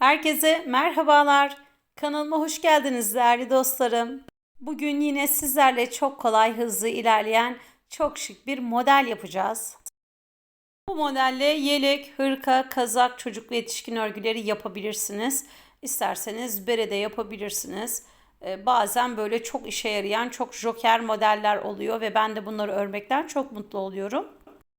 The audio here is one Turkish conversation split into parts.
Herkese merhabalar. Kanalıma hoş geldiniz değerli dostlarım. Bugün yine sizlerle çok kolay, hızlı ilerleyen çok şık bir model yapacağız. Bu modelle yelek, hırka, kazak, çocuk ve yetişkin örgüleri yapabilirsiniz. İsterseniz bere de yapabilirsiniz. Ee, bazen böyle çok işe yarayan çok joker modeller oluyor ve ben de bunları örmekten çok mutlu oluyorum.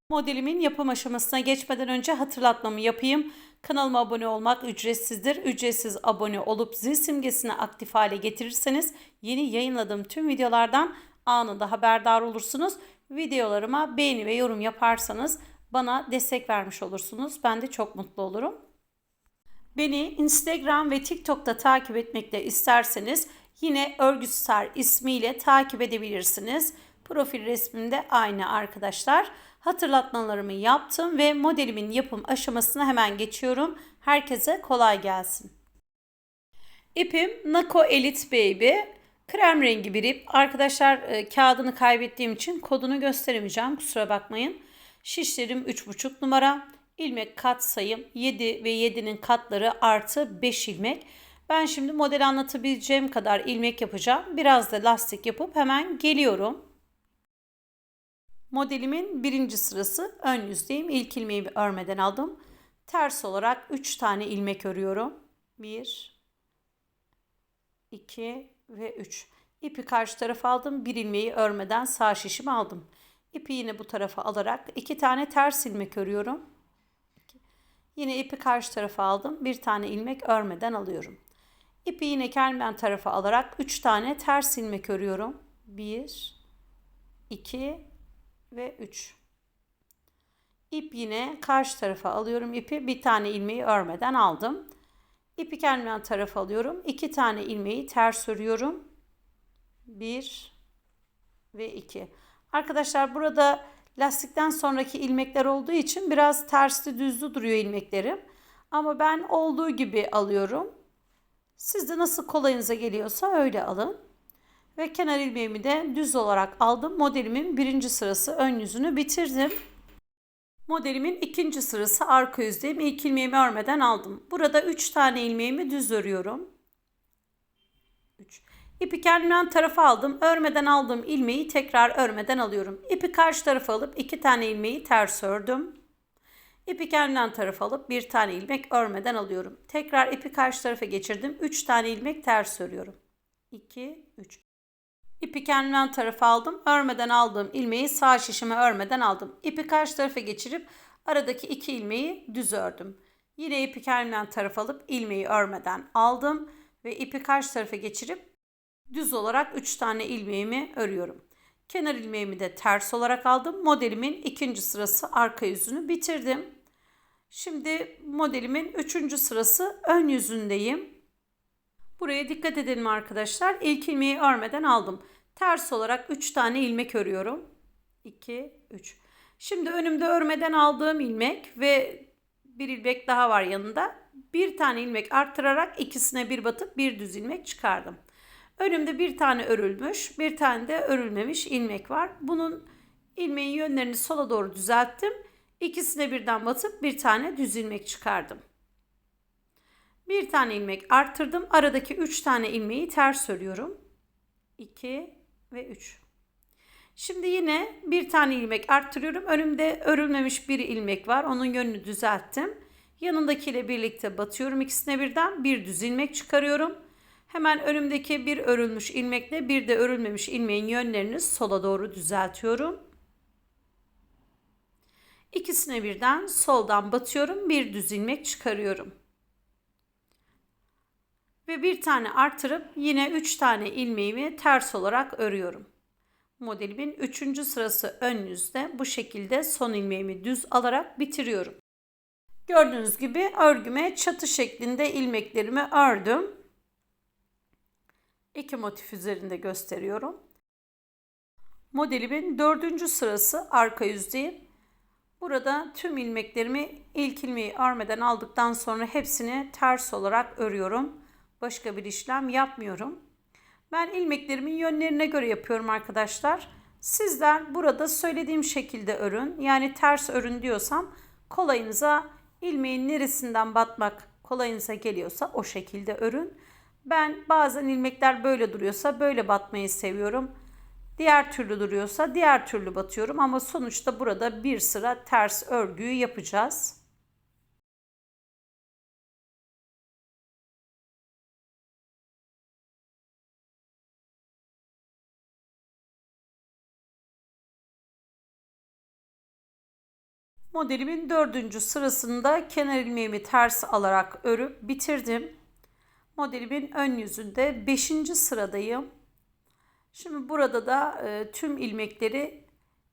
Modelimin yapım aşamasına geçmeden önce hatırlatmamı yapayım. Kanalıma abone olmak ücretsizdir. Ücretsiz abone olup zil simgesini aktif hale getirirseniz yeni yayınladığım tüm videolardan anında haberdar olursunuz. Videolarıma beğeni ve yorum yaparsanız bana destek vermiş olursunuz. Ben de çok mutlu olurum. Beni Instagram ve TikTok'ta takip etmekte isterseniz yine Örgüstar ismiyle takip edebilirsiniz. Profil resmim de aynı arkadaşlar. Hatırlatmalarımı yaptım ve modelimin yapım aşamasına hemen geçiyorum. Herkese kolay gelsin. İpim Nako Elite Baby. Krem rengi bir ip. Arkadaşlar e, kağıdını kaybettiğim için kodunu gösteremeyeceğim. Kusura bakmayın. Şişlerim 3,5 numara. İlmek kat sayım 7 ve 7'nin katları artı 5 ilmek. Ben şimdi model anlatabileceğim kadar ilmek yapacağım. Biraz da lastik yapıp hemen geliyorum. Modelimin birinci sırası ön yüzdeyim. İlk ilmeği örmeden aldım. Ters olarak 3 tane ilmek örüyorum. 1 2 ve 3. İpi karşı tarafa aldım. Bir ilmeği örmeden sağ şişimi aldım. İpi yine bu tarafa alarak iki tane ters ilmek örüyorum. Yine ipi karşı tarafa aldım. Bir tane ilmek örmeden alıyorum. İpi yine kendimden tarafa alarak 3 tane ters ilmek örüyorum. 1 2 ve 3. İp yine karşı tarafa alıyorum ipi. Bir tane ilmeği örmeden aldım. İpi kendimden tarafa alıyorum. 2 tane ilmeği ters örüyorum. 1 ve 2. Arkadaşlar burada lastikten sonraki ilmekler olduğu için biraz tersli düzlü duruyor ilmeklerim. Ama ben olduğu gibi alıyorum. Siz de nasıl kolayınıza geliyorsa öyle alın. Ve kenar ilmeğimi de düz olarak aldım. Modelimin birinci sırası ön yüzünü bitirdim. Modelimin ikinci sırası arka yüzdeyim. İlk ilmeğimi örmeden aldım. Burada 3 tane ilmeğimi düz örüyorum. 3. İpi kendimden tarafa aldım. Örmeden aldığım ilmeği tekrar örmeden alıyorum. İpi karşı tarafa alıp 2 tane ilmeği ters ördüm. İpi kendimden tarafa alıp bir tane ilmek örmeden alıyorum. Tekrar ipi karşı tarafa geçirdim. 3 tane ilmek ters örüyorum. 2, 3. İpi kendimden tarafa aldım. Örmeden aldığım ilmeği sağ şişime örmeden aldım. İpi karşı tarafa geçirip aradaki iki ilmeği düz ördüm. Yine ipi kendimden tarafa alıp ilmeği örmeden aldım ve ipi karşı tarafa geçirip düz olarak 3 tane ilmeğimi örüyorum. Kenar ilmeğimi de ters olarak aldım. Modelimin ikinci sırası arka yüzünü bitirdim. Şimdi modelimin üçüncü sırası ön yüzündeyim. Buraya dikkat edelim arkadaşlar. İlk ilmeği örmeden aldım. Ters olarak 3 tane ilmek örüyorum. 2, 3. Şimdi önümde örmeden aldığım ilmek ve bir ilmek daha var yanında. Bir tane ilmek arttırarak ikisine bir batıp bir düz ilmek çıkardım. Önümde bir tane örülmüş, bir tane de örülmemiş ilmek var. Bunun ilmeğin yönlerini sola doğru düzelttim. İkisine birden batıp bir tane düz ilmek çıkardım. Bir tane ilmek arttırdım. Aradaki 3 tane ilmeği ters örüyorum. 2 ve 3. Şimdi yine bir tane ilmek arttırıyorum. Önümde örülmemiş bir ilmek var. Onun yönünü düzelttim. Yanındakiyle birlikte batıyorum ikisine birden. Bir düz ilmek çıkarıyorum. Hemen önümdeki bir örülmüş ilmekle bir de örülmemiş ilmeğin yönlerini sola doğru düzeltiyorum. İkisine birden soldan batıyorum. Bir düz ilmek çıkarıyorum ve bir tane artırıp yine 3 tane ilmeğimi ters olarak örüyorum. Modelimin 3. sırası ön yüzde bu şekilde son ilmeğimi düz alarak bitiriyorum. Gördüğünüz gibi örgüme çatı şeklinde ilmeklerimi ördüm. İki motif üzerinde gösteriyorum. Modelimin dördüncü sırası arka yüzdeyim. Burada tüm ilmeklerimi ilk ilmeği örmeden aldıktan sonra hepsini ters olarak örüyorum. Başka bir işlem yapmıyorum. Ben ilmeklerimin yönlerine göre yapıyorum arkadaşlar. Sizler burada söylediğim şekilde örün. Yani ters örün diyorsam kolayınıza ilmeğin neresinden batmak kolayınıza geliyorsa o şekilde örün. Ben bazen ilmekler böyle duruyorsa böyle batmayı seviyorum. Diğer türlü duruyorsa diğer türlü batıyorum ama sonuçta burada bir sıra ters örgüyü yapacağız. Modelimin dördüncü sırasında kenar ilmeğimi ters alarak örüp bitirdim. Modelimin ön yüzünde beşinci sıradayım. Şimdi burada da e, tüm ilmekleri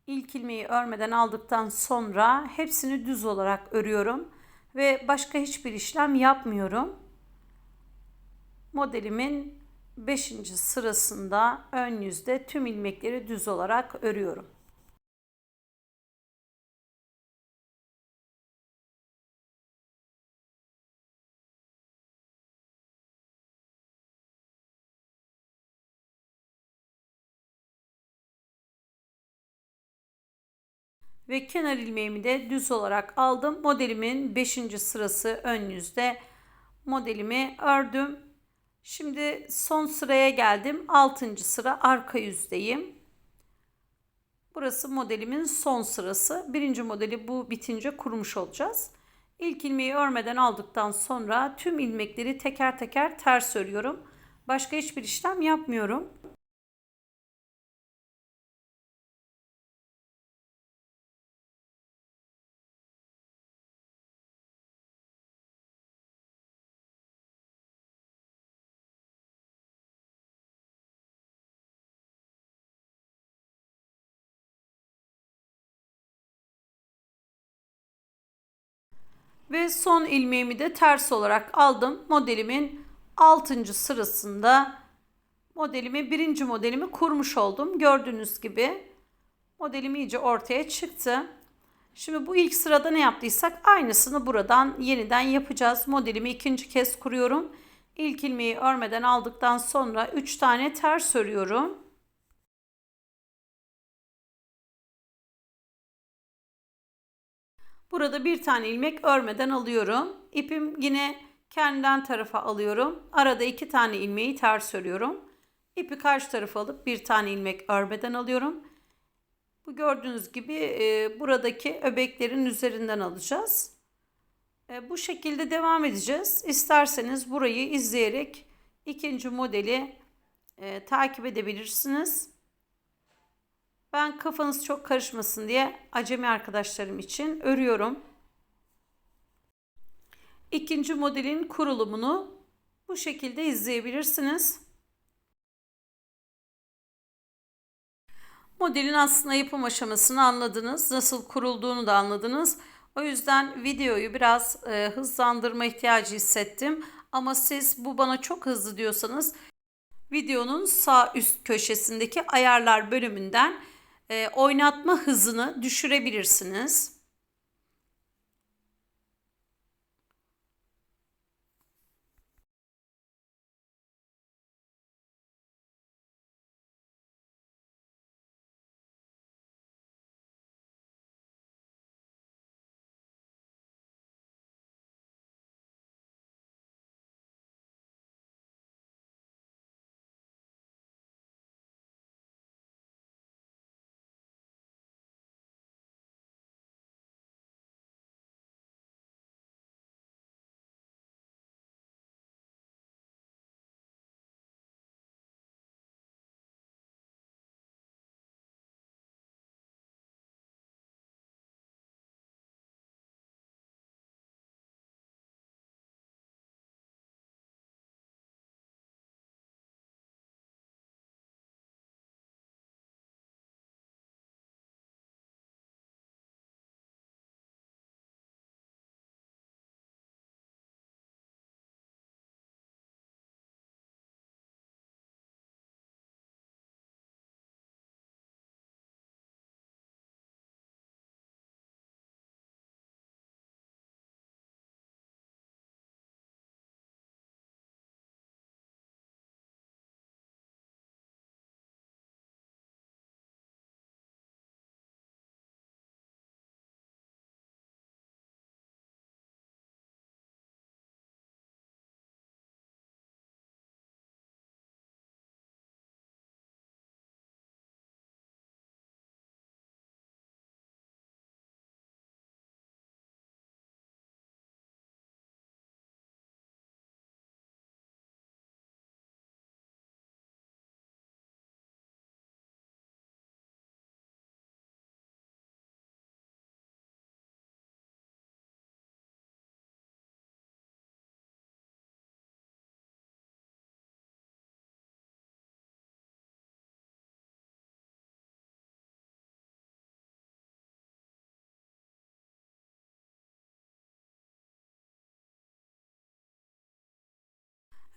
ilk ilmeği örmeden aldıktan sonra hepsini düz olarak örüyorum ve başka hiçbir işlem yapmıyorum. Modelimin 5. sırasında ön yüzde tüm ilmekleri düz olarak örüyorum. Ve kenar ilmeğimi de düz olarak aldım. Modelimin 5. sırası ön yüzde modelimi ördüm. Şimdi son sıraya geldim. 6. sıra arka yüzdeyim. Burası modelimin son sırası. Birinci modeli bu bitince kurmuş olacağız. İlk ilmeği örmeden aldıktan sonra tüm ilmekleri teker teker ters örüyorum. Başka hiçbir işlem yapmıyorum. Ve son ilmeğimi de ters olarak aldım. Modelimin 6. sırasında modelimi birinci modelimi kurmuş oldum. Gördüğünüz gibi modelim iyice ortaya çıktı. Şimdi bu ilk sırada ne yaptıysak aynısını buradan yeniden yapacağız. Modelimi ikinci kez kuruyorum. İlk ilmeği örmeden aldıktan sonra 3 tane ters örüyorum. Burada bir tane ilmek örmeden alıyorum. İpim yine kendimden tarafa alıyorum. Arada iki tane ilmeği ters örüyorum. İpi karşı tarafa alıp bir tane ilmek örmeden alıyorum. Bu gördüğünüz gibi e, buradaki öbeklerin üzerinden alacağız. E, bu şekilde devam edeceğiz. İsterseniz burayı izleyerek ikinci modeli e, takip edebilirsiniz. Ben kafanız çok karışmasın diye acemi arkadaşlarım için örüyorum. İkinci modelin kurulumunu bu şekilde izleyebilirsiniz. Modelin aslında yapım aşamasını anladınız. Nasıl kurulduğunu da anladınız. O yüzden videoyu biraz e, hızlandırma ihtiyacı hissettim. Ama siz bu bana çok hızlı diyorsanız videonun sağ üst köşesindeki ayarlar bölümünden oynatma hızını düşürebilirsiniz.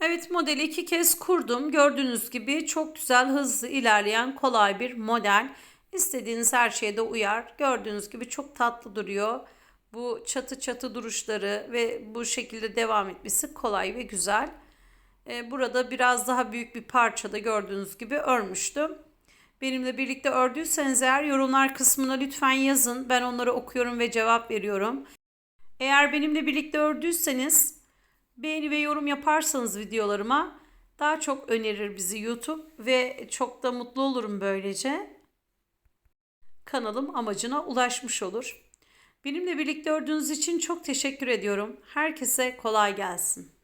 Evet modeli iki kez kurdum. Gördüğünüz gibi çok güzel hızlı ilerleyen kolay bir model. İstediğiniz her şeye de uyar. Gördüğünüz gibi çok tatlı duruyor. Bu çatı çatı duruşları ve bu şekilde devam etmesi kolay ve güzel. Ee, Burada biraz daha büyük bir parçada gördüğünüz gibi örmüştüm. Benimle birlikte ördüyseniz eğer yorumlar kısmına lütfen yazın. Ben onları okuyorum ve cevap veriyorum. Eğer benimle birlikte ördüyseniz beğeni ve yorum yaparsanız videolarıma daha çok önerir bizi YouTube ve çok da mutlu olurum böylece. Kanalım amacına ulaşmış olur. Benimle birlikte ördüğünüz için çok teşekkür ediyorum. Herkese kolay gelsin.